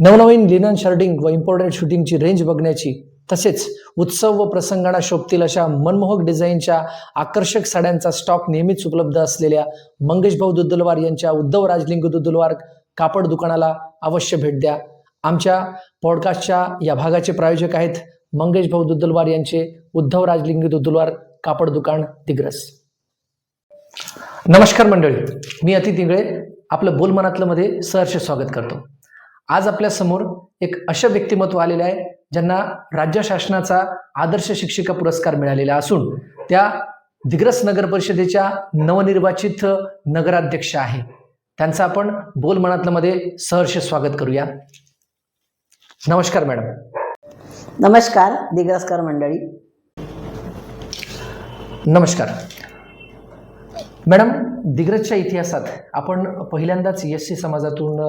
नवनवीन linen shirting व important शूटिंगची रेंज बघण्याची तसेच उत्सव व प्रसंगांना शोभतील अशा मनमोहक डिझाईनच्या आकर्षक साड्यांचा स्टॉक नेहमीच उपलब्ध असलेल्या मंगेश भाऊ दुद्दुलवार यांच्या उद्धव राजलिंग दुद्दलवार कापड दुकानाला अवश्य भेट द्या. आमच्या पॉडकास्टच्या या भागाचे प्रायोजक आहेत मंगेश भाऊ दुद्दुलवार यांचे उद्धव राजलिंग दुद्दलवार कापड दुकान दिग्रस नमस्कार मंडळी मी अति तिंगळे आपलं बोलमनातलं मध्ये सहर्ष स्वागत करतो. आज आपल्यासमोर एक अशा व्यक्तिमत्व आलेले आहे ज्यांना राज्य शासनाचा आदर्श शिक्षिका पुरस्कार मिळालेला असून त्या दिग्रस नगर परिषदेच्या नवनिर्वाचित नगराध्यक्ष आहे. त्यांचं आपण बोल मनातलं मध्ये सहर्ष स्वागत करूया. नमस्कार मॅडम. नमस्कार दिग्रसकर मंडळी. नमस्कार. मॅडम दिग्रजच्या इतिहासात आपण पहिल्यांदाच एस सी समाजातून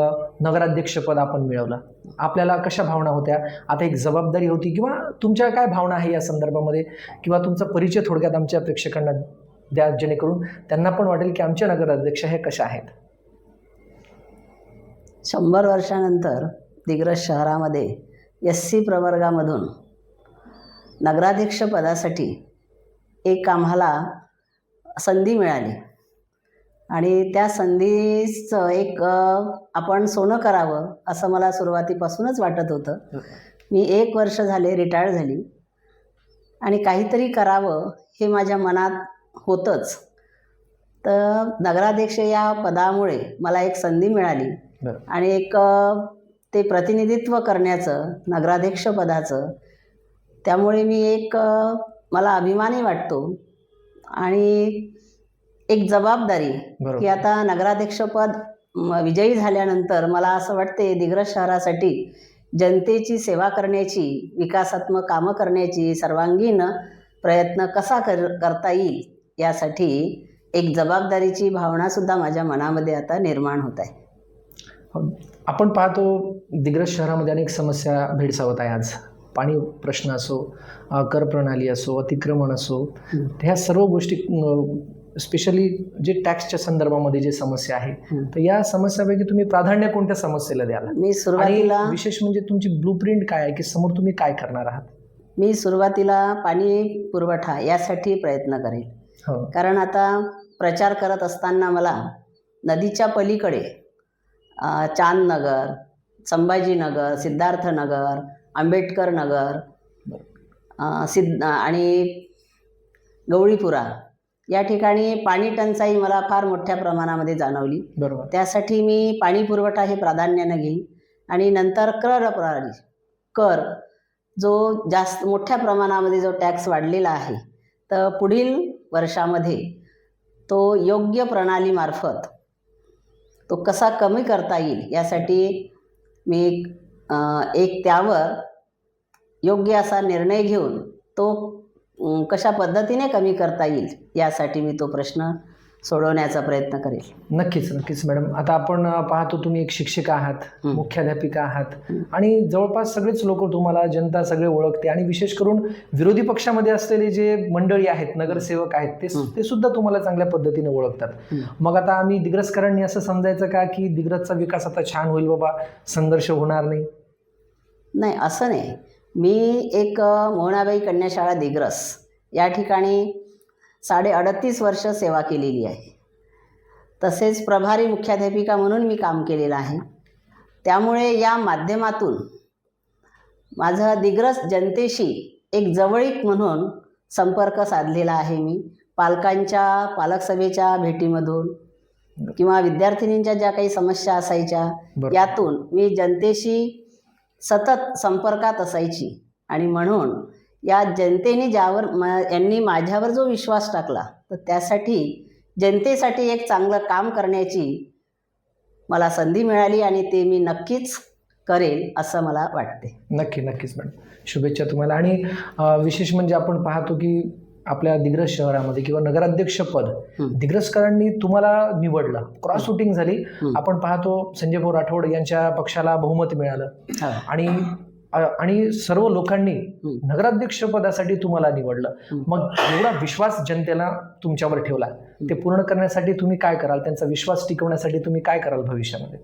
नगराध्यक्षपद आपण मिळवलं. आपल्याला कशा भावना होत्या? आता एक जबाबदारी होती किंवा तुमच्या काय भावना आहे या संदर्भामध्ये? किंवा तुमचा परिचय थोडक्यात आमच्या प्रेक्षकांना द्या जेणेकरून त्यांना पण वाटेल की आमच्या नगराध्यक्ष हे कशा आहेत? शंभर वर्षानंतर दिग्रज शहरामध्ये एस सी प्रवर्गामधून नगराध्यक्ष पदासाठी एक आम्हाला संधी मिळाली. आणि त्या संधीचं एक आपण सोनं करावं असं मला सुरुवातीपासूनच वाटत होतं. मी एक वर्ष झाले रिटायर झाली. आणि काहीतरी करावं हे माझ्या मनात होतंच. तर नगराध्यक्ष या पदामुळे मला एक संधी मिळाली. आणि एक ते प्रतिनिधित्व करण्याचं नगराध्यक्ष पदाचं त्यामुळे मी एक मला अभिमानी वाटतो. आणि एक जबाबदारी. की आता नगराध्यक्षपद विजयी झाल्यानंतर मला असं वाटते दिग्रस शहरासाठी जनतेची सेवा करण्याची विकासात्मक कामं करण्याची सर्वांगीण प्रयत्न कसा कर करता येईल यासाठी एक जबाबदारीची भावनासुद्धा माझ्या मनामध्ये आता निर्माण होत आहे. आपण पाहतो दिग्रज शहरामध्ये अनेक समस्या भेडसावत आहे आज. पाणी प्रश्न असो कर प्रणाली असो अतिक्रमण असो. ह्या सर्व गोष्टी स्पेशली जे टॅक्सच्या संदर्भामध्ये जे समस्या आहे. तर या समस्यापैकी तुम्ही प्राधान्य कोणत्या समस्येला द्याल मी सुरुवातीला विशेष म्हणजे तुमची ब्लू प्रिंट काय आहे की समोर तुम्ही काय करणार आहात मी सुरुवातीला पाणी पुरवठा यासाठी प्रयत्न करेल हो कारण आता प्रचार करत असताना मला नदीच्या पलीकडे चांदनगर संभाजीनगर सिद्धार्थनगर आंबेडकर नगर सिद्ध आणि गवळीपुरा. या ठिकाणी पाणी टंचाई मला फार मोठ्या प्रमाणामध्ये जाणवली. बरोबर. त्यासाठी मी पाणी पुरवठा हे प्राधान्यानं घेईन. आणि नंतर कर प्रणाली कर जो जास्त मोठ्या प्रमाणामध्ये जो टॅक्स वाढलेला आहे तर पुढील वर्षामध्ये तो योग्य प्रणालीमार्फत तो कसा कमी करता येईल यासाठी मी एक त्यावर योग्य असा निर्णय घेऊन तो कशा पद्धतीने कमी करता येईल यासाठी मी तो प्रश्न सोडवण्याचा प्रयत्न करेल नक्कीच नक्कीच मॅडम आता आपण पाहतो तुम्ही एक शिक्षिका आहात. मुख्याध्यापिका आहात. आणि जवळपास सगळेच लोक तुम्हाला जनता सगळे ओळखते आणि विशेष करून विरोधी पक्षामध्ये असलेले जे मंडळी आहेत नगरसेवक आहेत ते. ते सुद्धा तुम्हाला चांगल्या पद्धतीने ओळखतात. मग आता आम्ही दिग्रसकरांनी असं समजायचं का की दिग्रजचा विकास आता छान होईल बाबा संघर्ष होणार नाही नाही असं नाही. मी एक मोहनाबाई कन्याशाळा दिग्रस. या ठिकाणी साडे अडतीस वर्ष सेवा केलेली आहे. तसेच प्रभारी मुख्याध्यापिका म्हणून मी काम केलेलं आहे. त्यामुळे या माध्यमातून माझं दिग्रस जनतेशी एक जवळीक म्हणून संपर्क साधलेला आहे मी. पालकांच्या पालकसभेच्या भेटीमधून किंवा विद्यार्थिनींच्या ज्या काही समस्या असायच्या यातून मी जनतेशी सतत संपर्कात असायची. आणि म्हणून या जनतेने ज्यावर म यांनी माझ्यावर जो विश्वास टाकला तर त्यासाठी जनतेसाठी एक चांगलं काम करण्याची मला संधी मिळाली आणि ते मी नक्कीच करेल असं मला वाटते. नक्की नक्कीच मॅडम. शुभेच्छा तुम्हाला. आणि विशेष म्हणजे आपण पाहतो की आपल्या दिग्रज शहरामध्ये किंवा नगराध्यक्ष पद हं. दिग्रजकरांनी तुम्हाला निवडलं क्रॉस वोटिंग झाली. आपण पाहतो संजय भाऊ राठोड यांच्या पक्षाला बहुमत मिळालं. आणि आणि सर्व लोकांनी. नगराध्यक्ष पदासाठी तुम्हाला निवडलं. मग एवढा विश्वास जनतेला तुमच्यावर ठेवला ते पूर्ण करण्यासाठी तुम्ही काय कराल त्यांचा विश्वास टिकवण्यासाठी तुम्ही काय कराल भविष्यामध्ये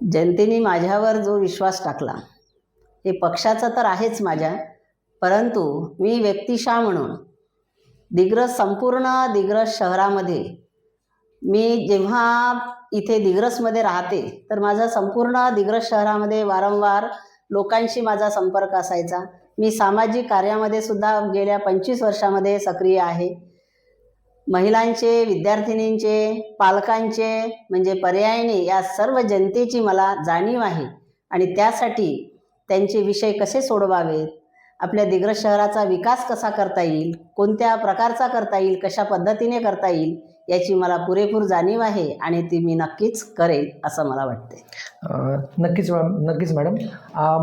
जनतेने माझ्यावर जो विश्वास टाकला हे पक्षाचा तर आहेच माझ्या परंतु मी व्यक्तिशा म्हणून दिग्रस संपूर्ण दिग्रस शहरामध्ये. मी जेव्हा इथे दिग्रसमध्ये राहते तर माझा संपूर्ण दिग्रस शहरामध्ये वारंवार लोकांशी माझा संपर्क असायचा. मी सामाजिक कार्यामध्ये सुद्धा गेल्या पंचवीस वर्षामध्ये सक्रिय आहे. महिलांचे विद्यार्थिनींचे पालकांचे म्हणजे पर्यायने या सर्व जनतेची मला जाणीव आहे आणि त्यासाठी त्यांचे विषय कसे सोडवावेत? आपल्या दिग्रस शहराचा विकास कसा करता येईल? कोणत्या प्रकारचा करता येईल? कशा पद्धतीने करता येईल? याची मला पुरेपूर जाणीव आहे आणि ती मी नक्कीच करेल असं मला वाटते नक्कीच नक्कीच मॅडम.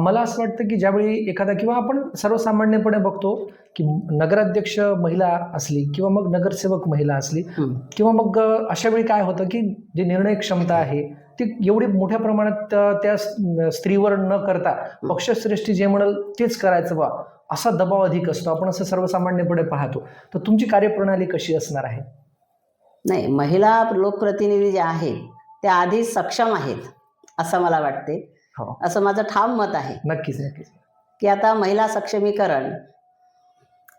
मला असं वाटतं की ज्यावेळी एखादा किंवा आपण सर्वसामान्यपणे बघतो की नगराध्यक्ष महिला असली किंवा मग नगरसेवक महिला असली. किंवा मग अशा वेळी काय होतं की जी निर्णय क्षमता आहे ती एवढी मोठ्या प्रमाणात त्या स्त्रीवर न करता पक्षश्रेष्ठी जे म्हणेल तेच करायचं बा असा दबाव अधिक असतो. आपण असं सर्वसामान्यपणे पाहतो. तर तुमची कार्यप्रणाली कशी असणार आहे? नाही महिला लोकप्रतिनिधी जे आहेत त्या आधी सक्षम आहेत असं मला वाटते. हो. असं माझं ठाम मत आहे. नक्कीच नक्कीच. की आता महिला सक्षमीकरण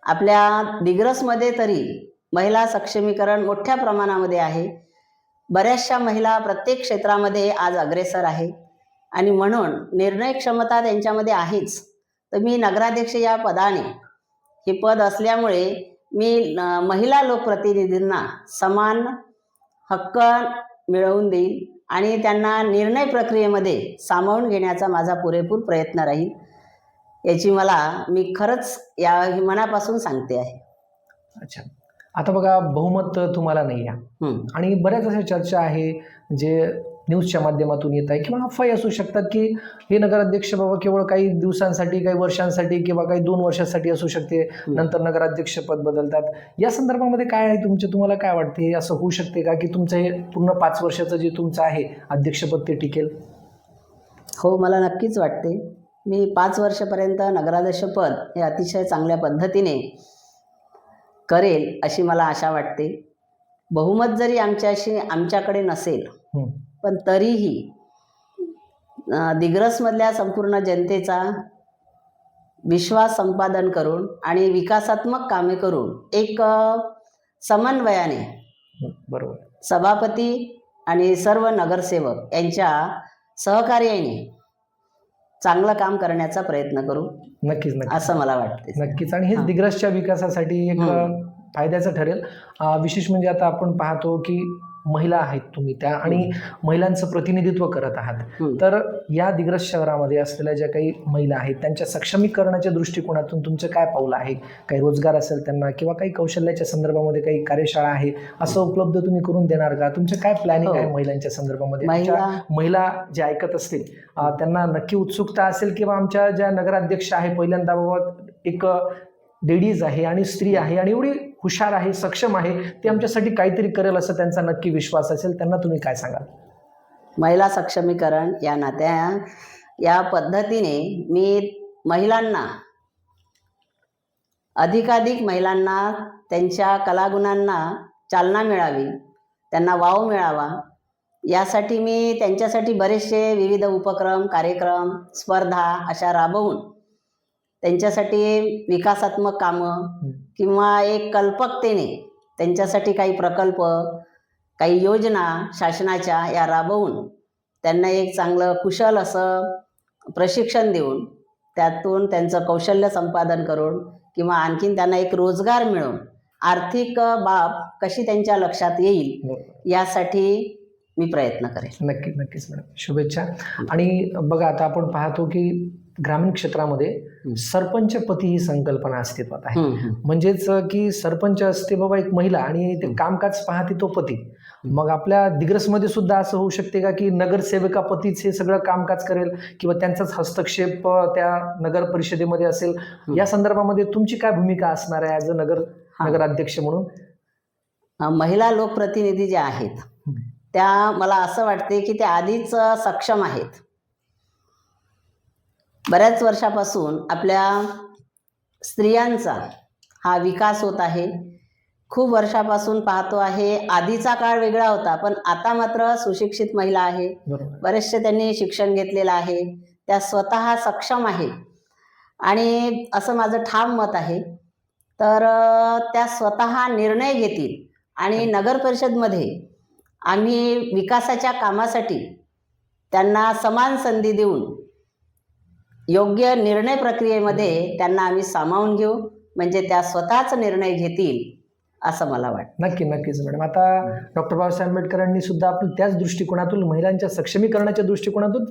आपल्या दिग्रसमध्ये तरी महिला सक्षमीकरण मोठ्या प्रमाणामध्ये आहे. बऱ्याचशा महिला प्रत्येक क्षेत्रामध्ये आज अग्रेसर आहे. आणि म्हणून निर्णय क्षमता त्यांच्यामध्ये आहेच. तर मी नगराध्यक्ष या पदाने हे पद असल्यामुळे मी न- महिला लोकप्रतिनिधींना समान हक्क मिळवून देईल आणि त्यांना निर्णय प्रक्रियेमध्ये सामावून घेण्याचा माझा पुरेपूर प्रयत्न राहील याची मला मी खरंच या मनापासून सांगते आहे. अच्छा. आता बघा बहुमत तुम्हाला नाही आहे हं. आणि बऱ्याच अशा चर्चा आहे जे न्यूजच्या माध्यमातून येत आहे किंवा अफवाही असू शकतात की हे नगराध्यक्ष बाबा केवळ काही दिवसांसाठी काही वर्षांसाठी किंवा काही दोन वर्षासाठी असू शकते नंतर नगराध्यक्ष पद बदलतात. या संदर्भामध्ये काय आहे तुमचे? तुम्हाला काय वाटते? हे असं होऊ शकते का की तुमचं हे पूर्ण पाच वर्षाचं जे तुमचं आहे अध्यक्षपद ते टिकेल? हो मला नक्कीच वाटते. मी पाच वर्षापर्यंत नगराध्यक्षपद हे अतिशय चांगल्या पद्धतीने करेल अशी मला आशा वाटते बहुमत जरी आमच्याशी आमच्याकडे नसेल. पण तरीही दिग्रसमधल्या संपूर्ण जनतेचा विश्वास संपादन करून आणि विकासात्मक कामे करून एक समन्वयाने बरोबर सभापती आणि सर्व नगरसेवक यांच्या सहकार्याने चांगलं काम करण्याचा प्रयत्न करू नक्कीच नक्कीच असं मला वाटते नक्कीच आणि हेच हां. दिग्रसच्या विकासासाठी एक. फायद्याचं ठरेल विशेष म्हणजे आता आपण पाहतो की महिला आहेत तुम्ही त्या आणि महिलांचं प्रतिनिधित्व करत आहात. तर या दिग्रस शहरामध्ये असलेल्या ज्या काही महिला आहेत त्यांच्या सक्षमीकरणाच्या दृष्टिकोनातून तुमचं काय पाऊल आहे? काही रोजगार असेल त्यांना किंवा काही कौशल्याच्या संदर्भामध्ये काही कार्यशाळा आहे असं उपलब्ध तुम्ही करून देणार का? तुमचं काय प्लॅनिंग हो. आहे महिलांच्या संदर्भामध्ये? महिला जे ऐकत असतील त्यांना नक्की उत्सुकता असेल किंवा आमच्या ज्या नगराध्यक्ष आहे पहिल्यांदा बाबा एक लेडीज आहे आणि स्त्री आहे आणि एवढी हुशार आहे सक्षम आहे ते आमच्यासाठी काहीतरी करेल असं त्यांचा नक्की विश्वास असेल त्यांना तुम्ही काय सांगाल? महिला सक्षमीकरण या नात्या या पद्धतीने मी महिलांना अधिकाधिक महिलांना त्यांच्या कलागुणांना चालना मिळावी त्यांना वाव मिळावा यासाठी मी त्यांच्यासाठी बरेचसे विविध उपक्रम कार्यक्रम स्पर्धा अशा राबवून त्यांच्यासाठी विकासात्मक कामं किंवा एक कल्पकतेने त्यांच्यासाठी काही प्रकल्प काही योजना शासनाच्या या राबवून त्यांना एक चांगलं कुशल असं प्रशिक्षण देऊन त्यातून त्यांचं कौशल्य संपादन करून किंवा आणखीन त्यांना एक रोजगार मिळून आर्थिक बाब कशी त्यांच्या लक्षात येईल यासाठी मी प्रयत्न करेन. नक्की नक्कीच मॅडम. शुभेच्छा. आणि बघा आता आपण पाहतो की ग्रामीण क्षेत्रामध्ये. सरपंच पती ही संकल्पना अस्तित्वात आहे. म्हणजेच की सरपंच असते बाबा एक महिला आणि ते. कामकाज पाहते तो पती मग आपल्या दिग्रसमध्ये सुद्धा असं होऊ शकते का की नगरसेविका पतीच हे सगळं कामकाज करेल किंवा त्यांचाच हस्तक्षेप त्या नगर परिषदेमध्ये असेल. या संदर्भामध्ये तुमची काय भूमिका असणार आहे ॲज अ नगर. नगराध्यक्ष म्हणून महिला लोकप्रतिनिधी ज्या आहेत. त्या मला असं वाटते की त्या आधीच सक्षम आहेत बऱ्याच वर्षापासून आपल्या स्त्रियांचा हा विकास होत आहे. खूप वर्षापासून पाहतो आहे. आधीचा काळ वेगळा होता पण आता मात्र सुशिक्षित महिला आहे. बरेचसे त्यांनी शिक्षण घेतलेलं आहे. त्या स्वतः सक्षम आहे. आणि असं माझं ठाम मत आहे. तर त्या स्वतः निर्णय घेतील. आणि नगर परिषदमध्ये आम्ही विकासाच्या कामासाठी त्यांना समान संधी देऊन योग्य निर्णय प्रक्रियेमध्ये त्यांना आम्ही सामावून घेऊ म्हणजे त्या स्वतःच निर्णय घेतील असं मला वाटतं. नक्की नक्कीच मॅडम. आता डॉक्टर बाबासाहेब आंबेडकरांनी सुद्धा आपण त्याच दृष्टिकोनातून महिलांच्या सक्षमीकरणाच्या दृष्टिकोनातून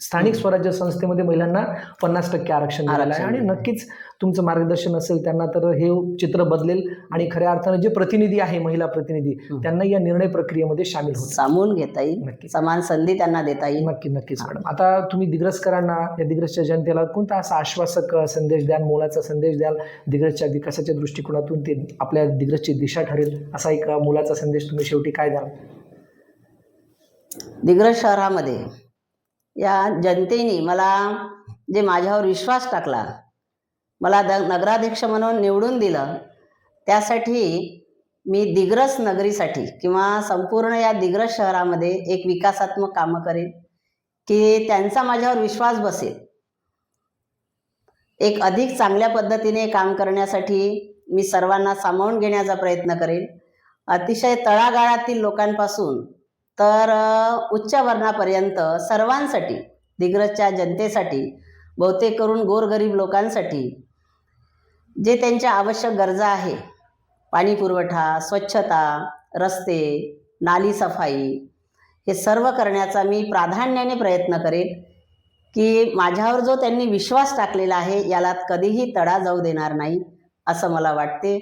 स्थानिक स्वराज्य संस्थेमध्ये महिलांना पन्नास टक्के आरक्षण दिलेलं आहे. आणि. नक्कीच तुमचं मार्गदर्शन असेल त्यांना तर हे चित्र बदलेल आणि खऱ्या अर्थानं जे प्रतिनिधी आहे महिला प्रतिनिधी. त्यांना या निर्णय प्रक्रियेमध्ये सामील सामावून घेता येईल. नक्की समान संधी त्यांना देता येईल. नक्की नक्कीच मॅडम. आता तुम्ही दिग्रसकरांना या दिग्रसच्या जनतेला कोणता असा आश्वासक संदेश द्याल मोलाचा संदेश द्याल दिग्रसच्या विकासाच्या दृष्टिकोनातून ते आपल्या दिग्रसची दिशा ठरेल असा एक मोलाचा संदेश तुम्ही शेवटी काय द्याल? दिग्रस शहरामध्ये या जनतेने मला जे माझ्यावर विश्वास टाकला मला द नगराध्यक्ष म्हणून निवडून दिलं त्यासाठी मी दिग्रस नगरीसाठी किंवा संपूर्ण या दिग्रस शहरामध्ये एक विकासात्मक कामं करेन की त्यांचा माझ्यावर विश्वास बसेल. एक अधिक चांगल्या पद्धतीने काम करण्यासाठी मी सर्वांना सामावून घेण्याचा प्रयत्न करेन. अतिशय तळागाळातील लोकांपासून तर उच्च वर्णापर्यंत सर्वांसाठी दिग्रजच्या जनतेसाठी बहुतेक करून गोरगरीब लोकांसाठी जे त्यांच्या आवश्यक गरजा आहे पाणी पुरवठा स्वच्छता रस्ते नाली सफाई हे सर्व करण्याचा मी प्राधान्याने प्रयत्न करेन की माझ्यावर जो त्यांनी विश्वास टाकलेला आहे याला कधीही तडा जाऊ देणार नाही असं मला वाटते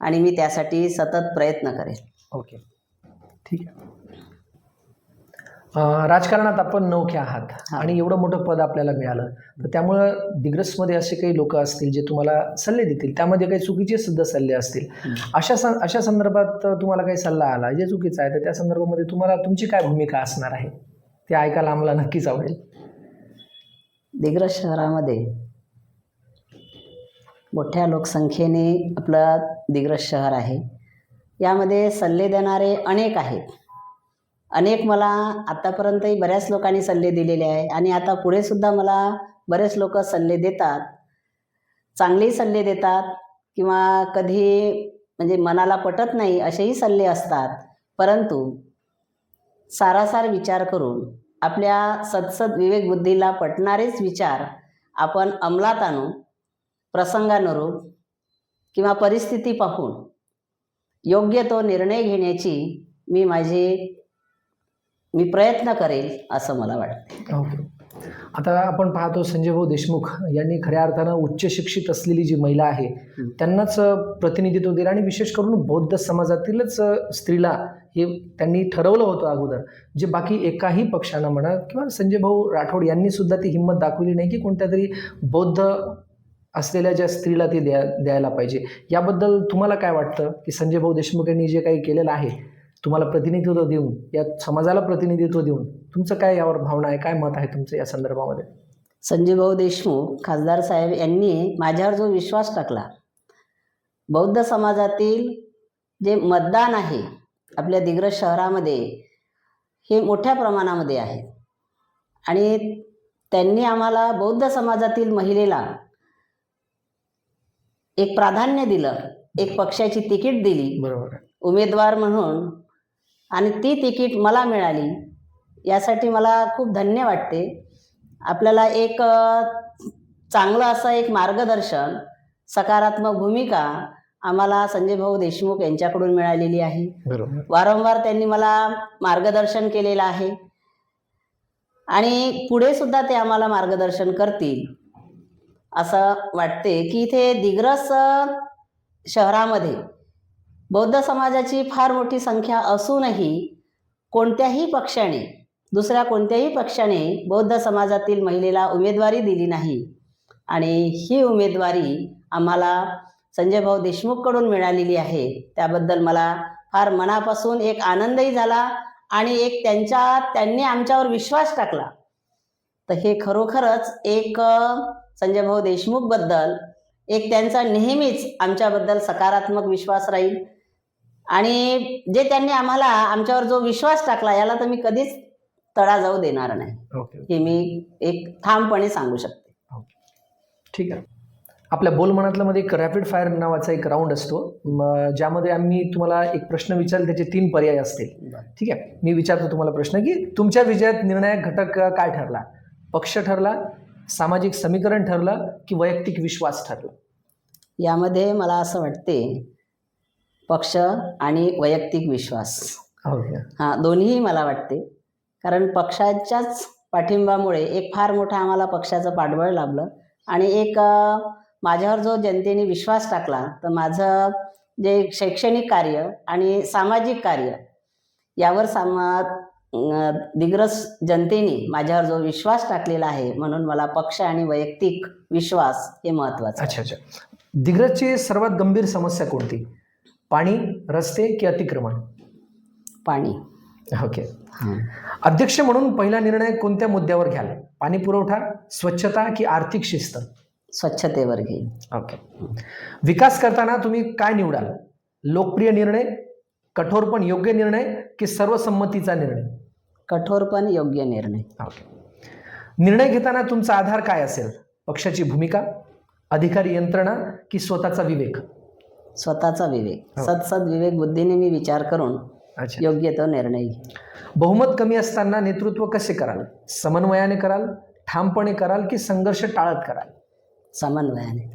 आणि मी त्यासाठी सतत प्रयत्न करेन. ओके. ठीक आहे. राजकारणात आपण नौखे आहात. आणि एवढं मोठं पद आपल्याला मिळालं. तर त्यामुळं दिग्रसमध्ये असे काही लोक असतील जे तुम्हाला सल्ले देतील त्यामध्ये काही चुकीचे सुद्धा सल्ले असतील. अशा अशा संदर्भात तुम्हाला काही सल्ला आला जे चुकीचं आहे तर त्या संदर्भामध्ये तुम्हाला तुमची काय भूमिका असणार आहे? ते ऐकायला आम्हाला नक्कीच आवडेल. दिग्रस शहरामध्ये मोठ्या लोकसंख्येने आपलं दिग्रस शहर आहे. यामध्ये सल्ले देणारे अनेक आहेत. अनेक मला आत्तापर्यंतही बऱ्याच लोकांनी सल्ले दिलेले आहे. आणि आता पुढे सुद्धा मला बरेच लोक सल्ले देतात. चांगलेही सल्ले देतात किंवा कधी म्हणजे मनाला पटत नाही असेही सल्ले असतात. परंतु सारासार विचार करून आपल्या सदसद विवेकबुद्धीला पटणारेच विचार आपण अंमलात आणू प्रसंगानुरूप किंवा परिस्थिती पाहून योग्य तो निर्णय घेण्याची मी माझी मी प्रयत्न करेल असं मला वाटतं. ओके. आता आपण पाहतो संजय भाऊ देशमुख यांनी खऱ्या अर्थानं उच्च शिक्षित असलेली जी महिला आहे. त्यांनाच प्रतिनिधित्व दिलं आणि विशेष करून बौद्ध समाजातीलच स्त्रीला हे त्यांनी ठरवलं होतं अगोदर. जे बाकी एकाही पक्षानं म्हणा किंवा संजय भाऊ राठोड यांनी सुद्धा ती हिंमत दाखवली नाही की कोणत्या तरी बौद्ध असलेल्या ज्या स्त्रीला ते द्या द्यायला पाहिजे. याबद्दल तुम्हाला काय वाटतं की संजय भाऊ देशमुख यांनी जे काही केलेलं आहे तुम्हाला प्रतिनिधित्व देऊन या समाजाला प्रतिनिधित्व देऊन तुमचं काय यावर भावना आहे काय मत आहे तुमचं या संदर्भामध्ये? संजय भाऊ देशमुख खासदार साहेब यांनी माझ्यावर जो विश्वास टाकला बौद्ध समाजातील जे मतदान आहे आपल्या दिग्रज शहरामध्ये हे मोठ्या प्रमाणामध्ये आहे. आणि त्यांनी आम्हाला बौद्ध समाजातील महिलेला एक प्राधान्य दिलं एक पक्षाची तिकीट दिली. बरोबर उमेदवार म्हणून आणि ती तिकीट मला मिळाली. यासाठी मला खूप धन्य वाटते. आपल्याला एक चांगलं असं एक मार्गदर्शन सकारात्मक भूमिका आम्हाला संजय भाऊ देशमुख यांच्याकडून मिळालेली आहे. वारंवार त्यांनी मला मार्गदर्शन केलेलं आहे. आणि पुढे सुद्धा ते आम्हाला मार्गदर्शन करतील असं वाटते की इथे दिग्रस शहरामध्ये बौद्ध समाजाची फार मोठी संख्या असूनही कोणत्याही पक्षाने दुसऱ्या कोणत्याही पक्षाने बौद्ध समाजातील महिलेला उमेदवारी दिली नाही. आणि ही उमेदवारी आम्हाला संजय भाऊ देशमुखकडून मिळालेली आहे. त्याबद्दल मला फार मनापासून एक आनंदही झाला आणि एक त्यांच्या त्यांनी आमच्यावर विश्वास टाकला. तर हे खरोखरच एक संजयभाऊ संजय भाऊ देशमुखबद्दल एक त्यांचा नेहमीच आमच्याबद्दल सकारात्मक विश्वास राहील. आणि जे त्यांनी आम्हाला आमच्यावर जो विश्वास टाकला याला तर मी कधीच तडा जाऊ देणार नाही. हे मी एक ठामपणे सांगू शकते. ठीक आहे. आपल्या बोल मनातल्यामध्ये एक रॅपिड फायर नावाचा एक राऊंड असतो. ज्यामध्ये आम्ही तुम्हाला एक प्रश्न विचारले त्याचे तीन पर्याय असतील. ठीक आहे. मी विचारतो तुम्हाला प्रश्न की तुमच्या विजयात निर्णायक घटक काय ठरला? पक्ष ठरला सामाजिक समीकरण ठरलं की वैयक्तिक विश्वास ठरला? यामध्ये मला असं वाटते पक्ष आणि वैयक्तिक विश्वास. ओके हा दोन्हीही मला वाटते. कारण पक्षाच्याच पाठिंबामुळे एक फार मोठं आम्हाला पक्षाचं पाठबळ लाभलं. आणि एक माझ्यावर जो जनतेने विश्वास टाकला तर माझं जे शैक्षणिक कार्य आणि सामाजिक कार्य यावर सामा दिग्रस जनतेने माझ्यावर जो विश्वास टाकलेला आहे म्हणून मला पक्ष आणि वैयक्तिक विश्वास हे महत्त्वाचं आहे. अच्छा अच्छा. दिग्रजची सर्वात गंभीर समस्या कोणती? पाणी रस्ते की अतिक्रमण? पाणी. ओके अध्यक्ष म्हणून पहिला निर्णय कोणत्या मुद्द्यावर घ्याल? पाणी पुरवठा स्वच्छता की आर्थिक शिस्त? स्वच्छतेवर घेईन ओके विकास करताना तुम्ही काय निवडाल? लोकप्रिय निर्णय कठोर पण योग्य निर्णय की सर्वसंमतीचा निर्णय? कठोर पण योग्य निर्णय. ओके निर्णय घेताना तुमचा आधार काय असेल? पक्षाची भूमिका अधिकारी यंत्रणा की स्वतःचा विवेक? स्वतःचा विवेक. हो. सदसद विवेक बुद्धीने मी विचार करून योग्य तो निर्णय घेईन. बहुमत कमी असताना नेतृत्व कसे कराल? समन्वयाने कराल ठामपणे कराल की संघर्ष टाळत कराल? समन्वयाने.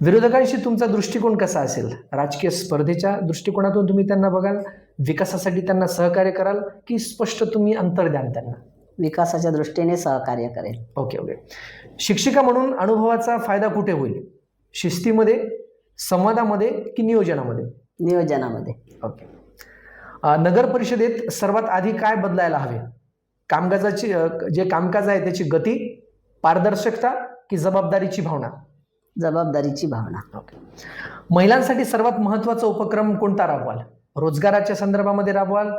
विरोधकांशी तुमचा दृष्टिकोन कसा असेल? राजकीय स्पर्धेच्या दृष्टिकोनातून तुम्ही त्यांना बघाल? विकासासाठी त्यांना सहकार्य कराल की स्पष्ट तुम्ही अंतर द्याल त्यांना? विकासाच्या दृष्टीने सहकार्य करेल. Okay okay. शिक्षिका म्हणून अनुभवाचा फायदा कुठे होईल? शिस्तीमध्ये संवादामध्ये की नियोजनामध्ये? नियोजनामध्ये. ओके. नगर परिषदेत सर्वात आधी काय बदलायला हवे? कामकाजाची जे कामकाज आहे त्याची गती पारदर्शकता की जबाबदारीची भावना? जबाबदारीची भावना. ओके. महिलांसाठी सर्वात महत्त्वाचा उपक्रम कोणता राबवाल? रोजगाराच्या संदर्भामध्ये राबवाल?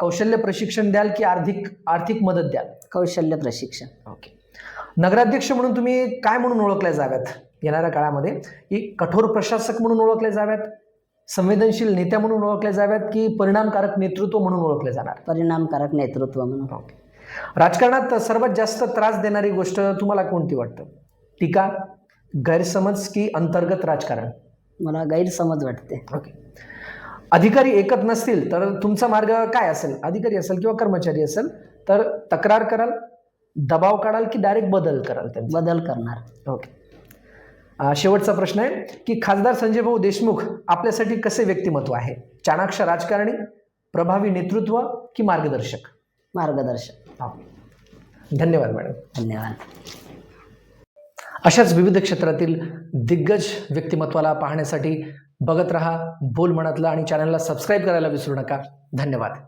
कौशल्य प्रशिक्षण द्याल की आर्थिक आर्थिक मदत द्याल? कौशल्य प्रशिक्षण. ओके. नगराध्यक्ष म्हणून तुम्ही काय म्हणून ओळखल्या जाव्यात येणाऱ्या काळामध्ये की कठोर प्रशासक म्हणून ओळखले जाव्यात संवेदनशील नेत्या म्हणून ओळखल्या जाव्यात की परिणामकारक नेतृत्व म्हणून ओळखले जाणार? परिणामकारक नेतृत्व म्हणून. ओके राजकारणात सर्वात जास्त त्रास देणारी गोष्ट तुम्हाला कोणती वाटतं? टीका गैरसमज की अंतर्गत राजकारण? मला गैरसमज वाटते. ओके अधिकारी एकत नसतील तर तुमचा मार्ग काय असेल? अधिकारी असेल किंवा कर्मचारी असेल तर तक्रार कराल दबाव काढाल की डायरेक्ट बदल कराल त्यांचा? बदल करणार. ओके शेवटचा प्रश्न आहे की खासदार संजय भाऊ देशमुख आपल्यासाठी कसे व्यक्तिमत्व आहे? चाणाक्ष राजकारणी प्रभावी नेतृत्व की मार्गदर्शक? मार्गदर्शक. धन्यवाद मॅडम. धन्यवाद. अशाच विविध क्षेत्रातील दिग्गज व्यक्तिमत्वाला पाहण्यासाठी बघत रहा बोल मनातलं आणि चॅनलला सबस्क्राईब करायला विसरू नका. धन्यवाद.